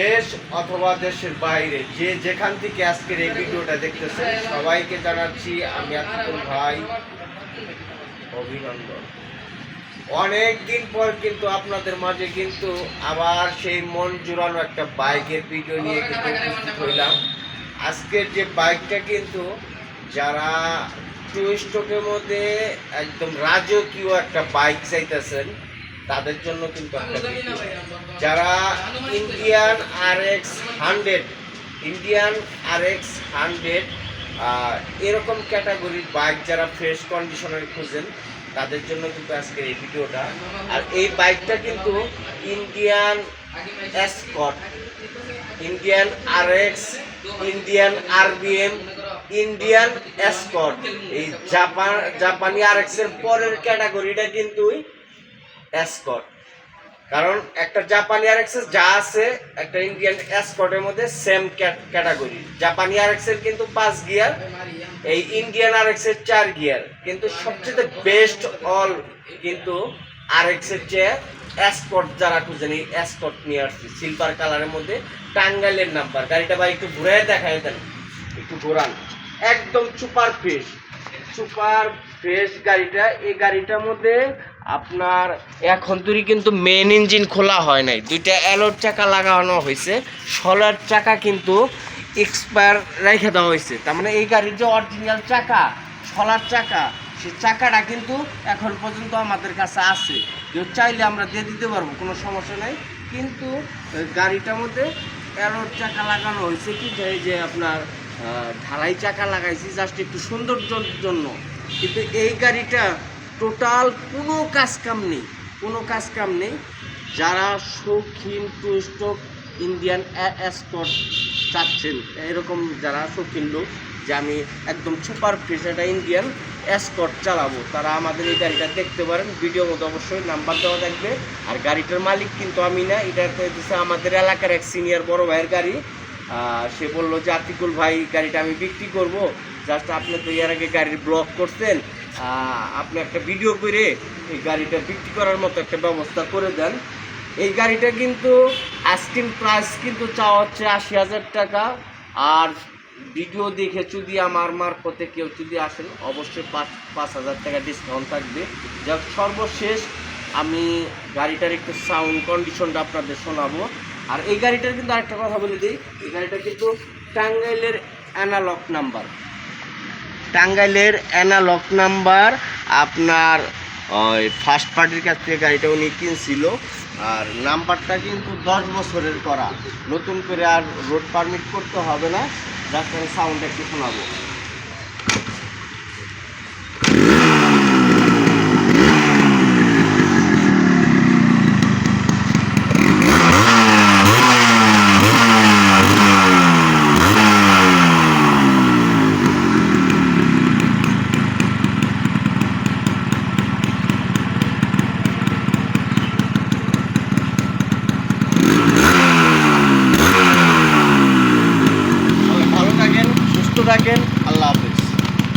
দেশ অথবা দেশের বাইরে, যে যেখান থেকে আজকের এই ভিডিওটা দেখতেছেন, সবাইকে জানাচ্ছি আমি আতিকুল ভাই, অভিনন্দন। অনেক দিন পর কিন্তু আপনাদের মাঝে কিন্তু আবার সেই মন জুড়ানো একটা বাইকের ভিডিও নিয়ে কিন্তু উপস্থিত হইলাম। আজকের যে বাইকটা কিন্তু যারা টু স্টকের মধ্যে একদম রাজকীয় একটা বাইক চাইতেছেন তাদের জন্য কিন্তু। যারা Indian R X hundred Indian R X hundred এরকম ক্যাটাগরির বাইক যারা ফ্রেশ কন্ডিশনের খুঁজেন, তাদের জন্য কিন্তু আজকের এই ভিডিওটা আর এই বাইকটা কিন্তু Indian Escort Indian R X Indian RBM Indian escort এই জাপান জাপানি আর এক্সের পরের ক্যাটাগরিটা কিন্তু এসকট কারণ একটা জাপানি আর এক্সেস যা আছে, একটা ইন্ডিয়ান এসকটের মধ্যে সেম ক্যাটাগরি জাপানি আর এক্সের কিন্তু পাঁচ গিয়ার এই ইন্ডিয়ান আর এক্সের চার গিয়ার কিন্তু সবচেয়ে বেস্ট অল কিন্তু আর এক্সের চেয়ে এসকট যারা খুঁজেন এই এসকট নিয়ে আসছি। সিলভার কালারের মধ্যে টাঙ্গাইলের নাম্বার গাড়িটা ভাই একটু ঘুরে দেখায় দেন। একটু ঘোরান। একদম সুপার ফ্রেশ সুপার ফ্রেশ গাড়িটা। এই গাড়িটার মধ্যে আপনার এখন তুই কিন্তু মেন ইঞ্জিন খোলা হয় নাই। দুইটা অ্যালোর চাকা লাগানো হয়েছে। সোলার চাকা কিন্তু এক্সপায়ার রেখে দেওয়া হয়েছে। তার মানে এই গাড়ির যে অরিজিনাল চাকা সোলার চাকা সে চাকাটা কিন্তু এখন পর্যন্ত আমাদের কাছে আছে। কেউ চাইলে আমরা দিয়ে দিতে পারব, কোনো সমস্যা নাই। কিন্তু গাড়িটার মধ্যে অ্যালোর চাকা লাগানো হয়েছে কি? যে আপনার ঢালাই চাকা লাগাইছি জাস্ট একটু সৌন্দর্যের জন্য। কিন্তু এই গাড়িটা টোটাল কোনো কাজ কাম নেই কোনো কাজ কাম নেই। যারা শৌখিন টু ইন্ডিয়ান এসকট চাচ্ছেন এরকম যারা শৌখিন লোক যে আমি একদম সুপার ফ্রেশ একটা ইন্ডিয়ান এসকট চালাবো তারা আমাদের এই গাড়িটা দেখতে পারেন। ভিডিও মতো অবশ্যই নাম্বার দেওয়া থাকবে। আর গাড়িটার মালিক কিন্তু আমি না এটা হচ্ছে আমাদের এলাকার এক সিনিয়র বড় ভাইয়ের গাড়ি। সে বলল যে আতিকুল ভাই গাড়িটা আমি বিক্রি করব। জাস্ট আপনি তো এর আগে গাড়ির ব্লক করছেন আহ, আপনি একটা ভিডিও করে এই গাড়িটা বিক্রি করার মতো একটা ব্যবস্থা করে দেন। এই গাড়িটা কিন্তু আইসক্রিম প্রাইস কিন্তু চাওয়া হচ্ছে আশি হাজার টাকা। আর ভিডিও দেখে যদি আমার মারফতে কেউ যদি আসেন, অবশ্যই পাঁচ পাঁচ হাজার টাকা ডিসকাউন্ট থাকবে। যা সর্বশেষ আমি গাড়িটার একটু সাউন্ড কন্ডিশনটা আপনাদের শোনাবো। আর এই গাড়িটার কিন্তু আরেকটা কথা বলে দিই, এই গাড়িটা কিন্তু টাঙ্গাইলের অ্যানালগ নাম্বার টাঙ্গাইলের অ্যানালগ নাম্বার আপনার, ওই ফার্স্ট পার্টির কাছ থেকে গাড়িটা উনি কিনছিল। আর নাম্বারটা কিন্তু দশ বছরের করা। নতুন করে আর রোড পারমিট করতে হবে না। যার সাউন্ড একটু শোনাবো। থাকেন